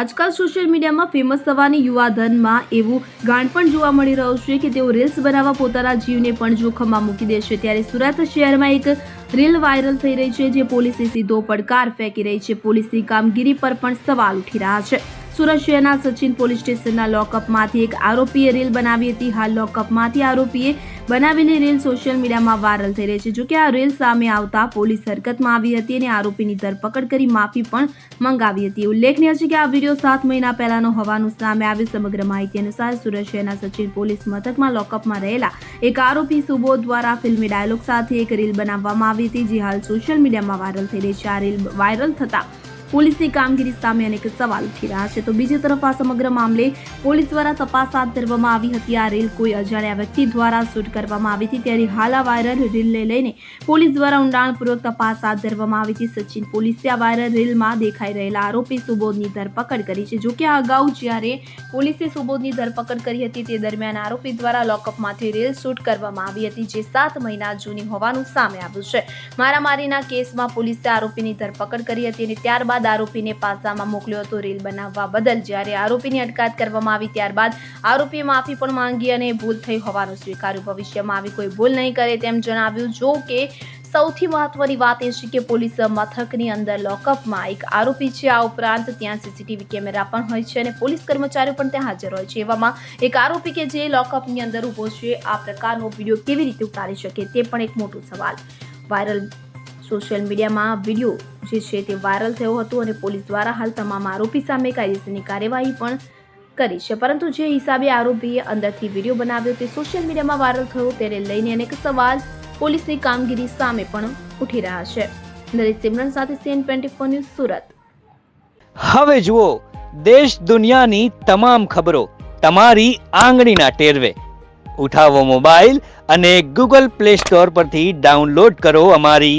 આજકાલ સોશિયલ મીડિયામાં ફેમસ થવાની યુવાધનમાં એવું ગાણ પણ જોવા મળી રહ્યું છે કે તેઓ રીલ્સ બનાવવા પોતાના જીવને પણ જોખમમાં મૂકી દેશે ત્યારે સુરત શહેરમાં એક રીલ વાયરલ થઈ રહી છે, જે પોલીસે સીધો પડકાર ફેંકી રહી છે. પોલીસની કામગીરી પર પણ સવાલ ઉઠી રહ્યા છે. સુરત શહેરના સચિન પોલીસ સ્ટેશનના લોકઅપમાંથી એક આરોપીએ રીલ બનાવી હતી. હાલ લોકઅપમાંથી આરોપીએ બનાવેલી રીલ સોશિયલ મીડિયામાં વાયરલ થઈ રહી છે. જોકે આ રીલ સામે આવતા પોલીસ હરકતમાં આવી હતી અને આરોપીની ધરપકડ કરી માફી પણ મંગાવી હતી. ઉલ્લેખનીય છે કે આ વીડિયો સાત મહિના પહેલાનો હોવાનું સામે આવ્યું. સમગ્ર માહિતી અનુસાર સુરત શહેરના સચિન પોલીસ મથકમાં લોકઅપમાં રહેલા એક આરોપી સુબોધ દ્વારા ફિલ્મી ડાયલોગ સાથે એક રીલ બનાવવામાં આવી હતી, જે હાલ સોશિયલ મીડિયામાં વાયરલ થઈ રહી છે. આ રીલ વાયરલ થતા પોલીસની કામગીરી સામે અનેક સવાલ ઉઠી રહ્યા છે. તો બીજી તરફ આ સમગ્ર મામલે પોલીસ દ્વારા તપાસ હાથ ધરવામાં આવી હતી. આ રીલ કોઈ અજાણ્યા વ્યક્તિ દ્વારા શૂટ કરવામાં આવી હતી. ત્યારે હાલ આ વાયરલ રીલને લઈને પોલીસ દ્વારા ઊંડાણપૂર્વક તપાસ હાથ ધરવામાં આવી હતી. સચિન પોલીસે આ વાયરલ રીલમાં દેખાઈ રહેલા આરોપી સુબોધની ધરપકડ કરી છે. જોકે આ અગાઉ જ્યારે પોલીસે સુબોધની ધરપકડ કરી હતી, તે દરમિયાન આરોપી દ્વારા લોકઅપમાંથી રીલ શૂટ કરવામાં આવી હતી, જે સાત મહિના જૂની હોવાનું સામે આવ્યું છે. મારામારીના કેસમાં પોલીસે આરોપીની ધરપકડ કરી હતી અને ત્યારબાદ આરોપીને પાસામાં મોકલ્યો હતો રીલ બનાવવા બદલ. જ્યારે આરોપીની અટકાયત કરવામાં આવી ત્યારબાદ આરોપીએ માફી પણ માંગી અને ભૂલ થઈ હોવાનું સ્વીકાર્યું. ભવિષ્યમાં આવી કોઈ ભૂલ નહીં કરે તેમ જણાવ્યું. જો કે સૌથી મહત્વની વાત એ છે કે પોલીસ મથકની અંદર લોકઅપમાં એક આરોપી છે. આ ઉપરાંત ત્યાં સીસીટીવી કેમેરા પણ હોય છે અને પોલીસ કર્મચારીઓ પણ ત્યાં હાજર હોય છે. એવામાં એક આરોપી કે જે લોકઅપની અંદર ઊભો છે, આ પ્રકારનો વીડિયો કેવી રીતે ઉતારી શકે તે પણ એક મોટો સવાલ. વાયરલ સોશિયલ મીડિયામાં વીડિયો જે છે તે વાયરલ થયો હતો અને પોલીસ દ્વારા હાલ તમામ આરોપી સામે કાયદેસરની કાર્યવાહી પણ કરી છે. પરંતુ જે હિસાબે આરોપીએ અંદરથી વીડિયો બનાવ્યો તે સોશિયલ મીડિયામાં વાયરલ થયો તેને લઈને અનેક સવાલ પોલીસની કામગીરી સામે પણ ઉઠી રહ્યા છે. નરેશ સિમરન સાથે CN twenty four news Surat. હવે જુઓ, દેશ દુનિયાની તમામ ખબરો તમારી આંગળીના ટેરવે. ઉઠાવો મોબાઈલ અને ગૂગલ પ્લે સ્ટોર પરથી ડાઉનલોડ કરો અમારી